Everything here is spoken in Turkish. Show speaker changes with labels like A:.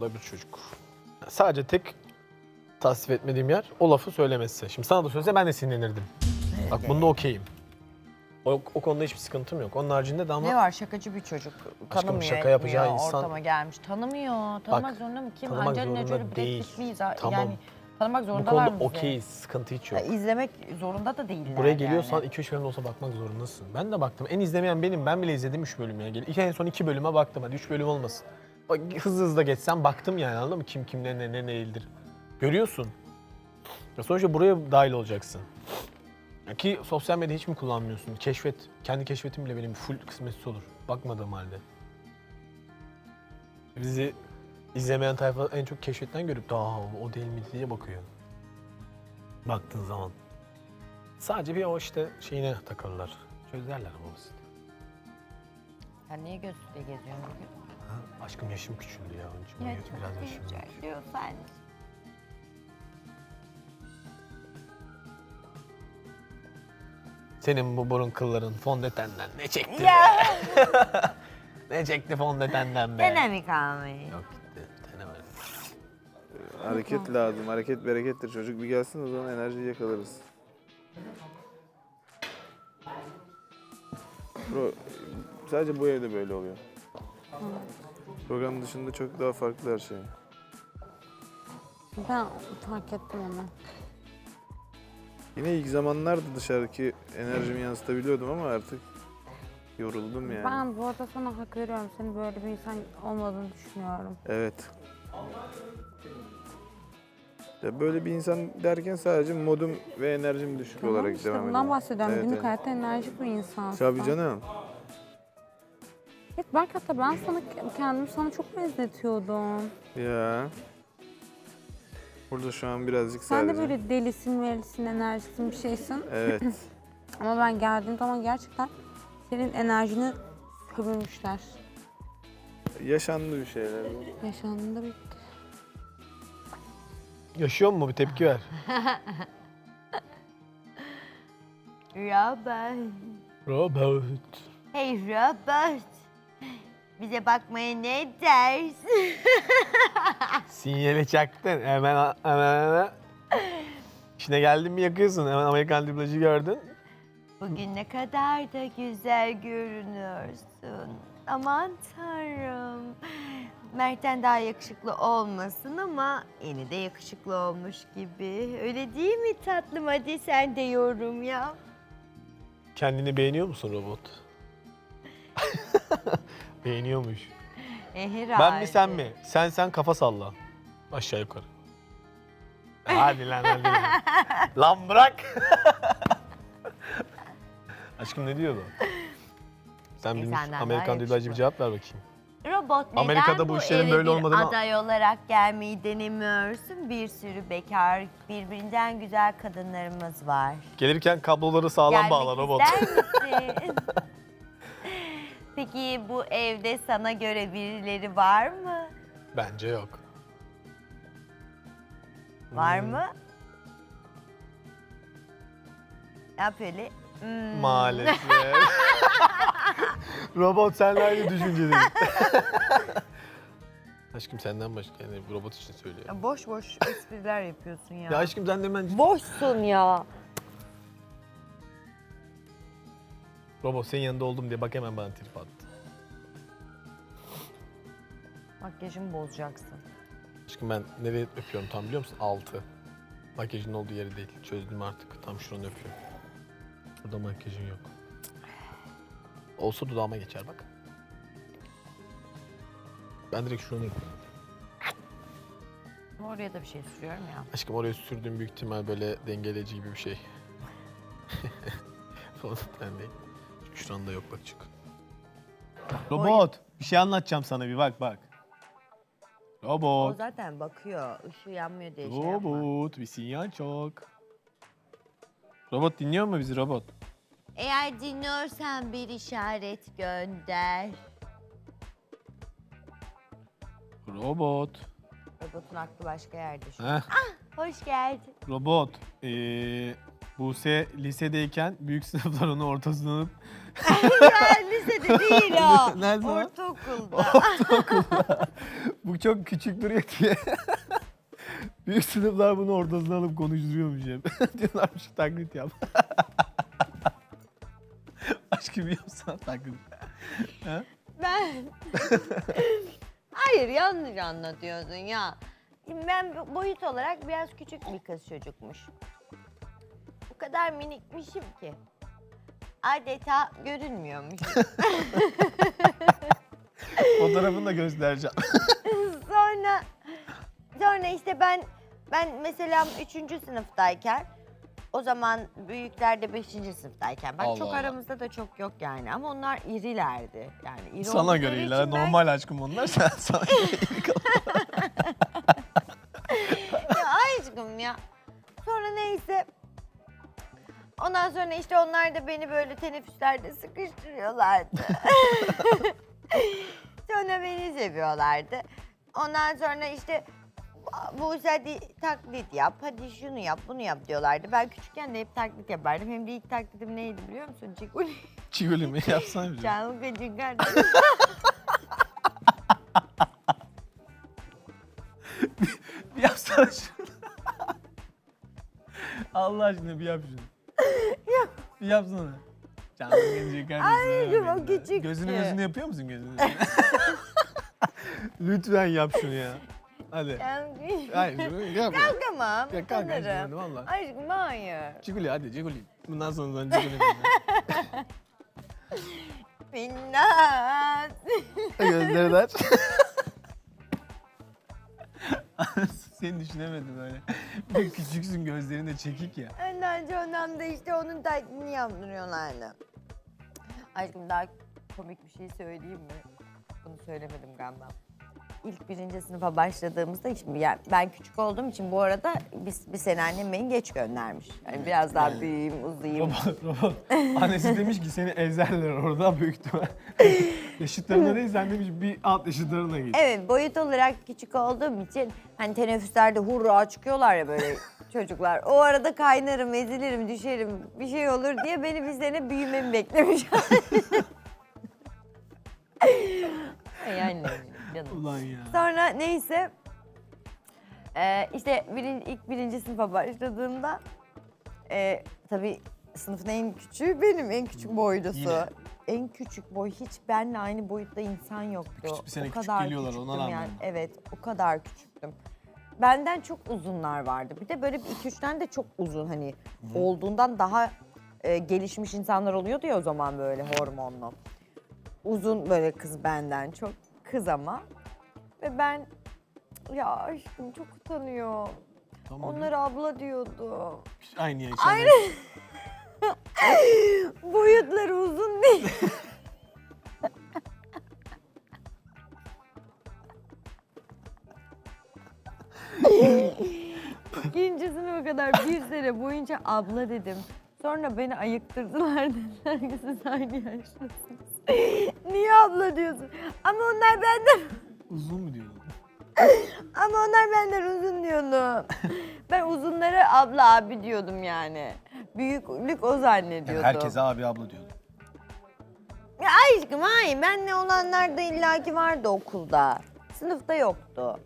A: da bir çocuk. Sadece tek tasvip etmediğim yer o lafı söylemesi. Şimdi sana da söylese ben de sinirlenirdim. Bak bunda okeyim. O, o konuda hiçbir sıkıntım yok. Onun haricinde de ama
B: Ne var şakacı bir çocuk. Tanımıyor,
A: şaka
B: etmiyor,
A: yapacağı insan-
B: ortama gelmiş. Tanımıyor. Tanımak
A: Bak,
B: zorunda mı? Kim?
A: tanımak
B: Angelina
A: zorunda
B: Jolie, Brad
A: değil.
B: Pitt miyiz?
A: Tamam.
B: Yani tanımak
A: bu
B: zorundalar
A: konuda
B: mı bize?
A: okeyiz. Sıkıntı hiç yok.
B: Ya, izlemek zorunda da değiller
A: Buraya geliyorsan
B: yani.
A: 2-3 bölüm de olsa bakmak zorundasın. Ben de baktım. En izlemeyen benim. Ben bile izledim 3 bölüm ya. İki, en son 2 bölüme baktım. Hadi 3 bölüm olmasın. Hızlı hızlı geçsem baktım yani anladın mı? Kim kim ne ne ne değildir. Görüyorsun. Ya sonuçta buraya dahil olacaksın. Ki sosyal medya hiç mi kullanmıyorsun? Keşfet. Kendi keşfetim bile benim full kısmetsiz olur. Bakmadığım halde. Bizi izlemeyen tayfa en çok keşfetten görüp daha o değil mi diye bakıyor. Baktığın zaman. Sadece bir o işte şeyine takılırlar. Çözerler ama basit.
B: Sen niye gözlükle geziyorsun bugün?
A: Aşkım yaşım küçüldü ya. Onun için
B: Ya
A: biraz yaşım büyük.
B: diyorsan.
A: Senin bu burun kılların fondötenden ne çekti
B: Ya
A: be? ne çekti fondötenden be?
B: gene mi kalmayı?
A: Yok gitti. Denemedim.
C: Hareket lazım. Hareket berekettir. Çocuk bir gelsin o zaman enerjiyi yakalarız. Bro, sadece bu evde böyle oluyor. Program dışında çok daha farklı her şey.
D: Ben fark ettim onu.
C: Yine ilk zamanlarda dışarıdaki enerjimi yansıtabiliyordum ama artık yoruldum yani.
D: Ben bu arada sana hak veriyorum. Senin böyle bir insan olmadığını düşünüyorum.
C: Evet. Ya böyle bir insan derken sadece modum ve enerjim düşük
D: Tamam
C: olarak
D: işte
C: devam ediyor.
D: bundan bahsediyorum.
C: Evet,
D: Günlük
C: evet.
D: hayatta enerjik bir insansın.
C: Tabii canım.
D: Evet belki hatta ben sana kendimi sana çok benzetiyordum.
C: Ya. Burada şu an birazcık
D: Sen
C: sadece.
D: de böyle delisin, velisin, enerjiksin bir şeysin.
C: Evet.
D: Ama ben geldiğim zaman gerçekten senin enerjini sömürmüşler.
C: Yaşandı bir şeyler. bu.
D: Yaşandığında bitti.
A: Yaşıyor mu? Bir tepki ver.
B: Robert.
A: Robert.
B: Hey Robert. Bize bakmaya ne dersin?
A: Sinyali çaktın. Hemen hemen hemen. İşine geldin mi yakıyorsun. Hemen Amerikan dublajı gördün.
B: Bugün ne kadar da güzel görünüyorsun. Aman tanrım. Mert'ten daha yakışıklı olmasın ama yine de yakışıklı olmuş gibi. Öyle değil mi tatlım? Hadi sen de yorum yap.
A: Kendini beğeniyor musun robot? Beğeniyormuş.
B: E, herhalde.
A: Ben mi sen mi? Sen sen kafa salla. Aşağı yukarı. Hadi lan hadi. lan. bırak. Aşkım ne diyordu? Sen
B: E,
A: bilmiş
B: senden daha
A: Amerikan dublajcı
B: yakışıklı.
A: bir cevap ver bakayım.
B: Robot neden
A: Amerika'da bu
B: bu
A: işlerin
B: eve
A: böyle
B: bir
A: olmadığını-
B: aday olarak gelmeyi denemiyorsun? Bir sürü bekar, birbirinden güzel kadınlarımız var.
A: Gelirken kabloları sağlam
B: Gelmek
A: bağla robot.
B: ister misin? Peki bu evde sana göre birileri var mı?
A: Bence yok.
B: Var
A: Hmm,
B: mı? Yap öyle. Hmm.
A: Maalesef. robot senle aynı düşüncedeyiz. Aşkım senden başka yani robot için söylüyor.
B: Ya Boş boş espriler yapıyorsun ya.
A: Ya aşkım sen de hemen
B: Boşsun ya.
A: Robot senin yanında oldum diye bak hemen bana trip attı.
B: Makyajımı bozacaksın.
A: Aşkım ben nereye öpüyorum tam biliyor musun? Altı. Makyajın olduğu yeri değil. Çözdüm artık. Tam şuranı öpüyorum. Burada makyajın yok. Olsa dudağıma geçer bak. Ben direkt şuranı yapıyorum.
B: Oraya da bir şey sürüyorum ya.
A: Aşkım oraya sürdüğüm büyük ihtimal böyle dengeleyici gibi bir şey. Fondöten değil. Şuranda yok bak çık. Robot. Bir şey anlatacağım sana bir bak bak.
B: O
A: Robot.
B: zaten bakıyor. Işığı yanmıyor diye şey yapma.
A: Robot. Bir sinyal çok. Robot dinliyor mu bizi robot?
B: Eğer dinliyorsan bir işaret gönder.
A: Robot.
B: Robotun aklı başka yerde şu. an.
A: Heh,
B: Hoş geldin.
A: robot. Ee, Buse lisedeyken büyük sınıflar onu ortasına alıp
B: ya lisede değil o.
A: Nerede o?
B: Ortaokulda.
A: Bu çok küçük duruyor diye. Büyük sınıflar bunu ortasına alıp konuşturuyormuş hep. Diyorlarmış taklit yap. Aşkım yapsana taklit.
B: Ben... Hayır yanlış anlatıyorsun ya. Ben boyut olarak biraz küçük bir kız çocukmuş. O kadar minikmişim ki. Adeta görünmüyormuş.
A: Fotoğrafını da göstereceğim.
B: sonra sonra işte ben ben mesela üçüncü sınıftayken o zaman büyükler de beşinci sınıftayken. Bak
A: Allah
B: çok
A: Allah.
B: aramızda da çok yok yani ama onlar irilerdi. Yani iri
A: Sana göre illa
B: ben-
A: normal aşkım onlar. Sen sana göre
B: ya aşkım ya. Sonra neyse. Ondan sonra işte onlar da beni böyle teneffüslerde sıkıştırıyorlardı. sonra beni seviyorlardı. Ondan sonra işte bu hadi taklit yap, hadi şunu yap, bunu yap diyorlardı. Ben küçükken de hep taklit yapardım. Hem de ilk taklitim neydi biliyor musun? Çikuli.
A: Çivili mi yapsana bir şey.
B: Çalgıcı
A: Bir yapsana şunu. Allah aşkına bir yap şunu. Bir yapsana. Canım gelecek.
B: Ay, o küçüktü.
A: Gözünü gözünü yapıyor musun gözünü? Lütfen yap şunu ya. Hadi. Hayır şunu yap.
B: Kalkamam.
A: Ya kalk
B: utanırım.
A: hadi valla.
B: Aşkım hayır.
A: Çiguli hadi Çiguli. Bundan sonra sana Çiguli.
B: Minnet.
A: Gözleri de aç. Seni düşünemedim öyle. Bir küçüksün gözlerin de çekik ya.
B: Ondan sonra da işte onun taklidini yaptırıyorlardı. Aşkım daha komik bir şey söyleyeyim mi? Bunu söylemedim galiba. İlk birinci sınıfa başladığımızda şimdi yani ben küçük olduğum için bu arada bir, bir sene annem beni geç göndermiş. Yani biraz daha büyüyeyim, uzayayım.
A: Robot, robot. Annesi demiş ki seni ezerler orada büyük ihtimal. yaşıtlarına değil sen demiş bir alt yaşıtlarına git.
B: Evet boyut olarak küçük olduğum için hani teneffüslerde hurra çıkıyorlar ya böyle çocuklar. O arada kaynarım, ezilirim, düşerim bir şey olur diye beni bir sene büyümemi beklemiş. Ay annem canım.
A: Ulan ya.
B: Sonra neyse e, işte birin, ilk birinci sınıfa başladığımda e, tabii sınıfın en küçüğü benim en küçük boylusu.
A: Yine.
B: En küçük boy hiç benle aynı boyutta insan yoktu.
A: Küçük bir sene
B: o
A: küçük geliyorlar, ona rağmen.
B: Yani. Evet o kadar küçüktüm. Benden çok uzunlar vardı. Bir de böyle bir iki üç tane de çok uzun hani olduğundan daha e, gelişmiş insanlar oluyordu ya o zaman böyle hormonlu. Uzun böyle kız benden çok kız ama. Ve ben ya aşkım çok utanıyor.
A: Tamam.
B: Onlara abla diyordu.
A: Aynı yaşa.
B: Aynı. Boyutları uzun değil. İkinci sınıfa kadar bir sene boyunca abla dedim. Sonra beni ayıktırdılar dediler ki siz aynı yaştasınız. Niye abla diyorsun? Ama onlar benden
A: Uzun mu diyordun?
B: ama onlar benden uzun diyordu. ben uzunlara abla abi diyordum yani. Büyüklük o zannediyordum.
A: herkese abi abla diyordun.
B: Ya aşkım hayır benle olanlar da illaki vardı okulda. Sınıfta yoktu.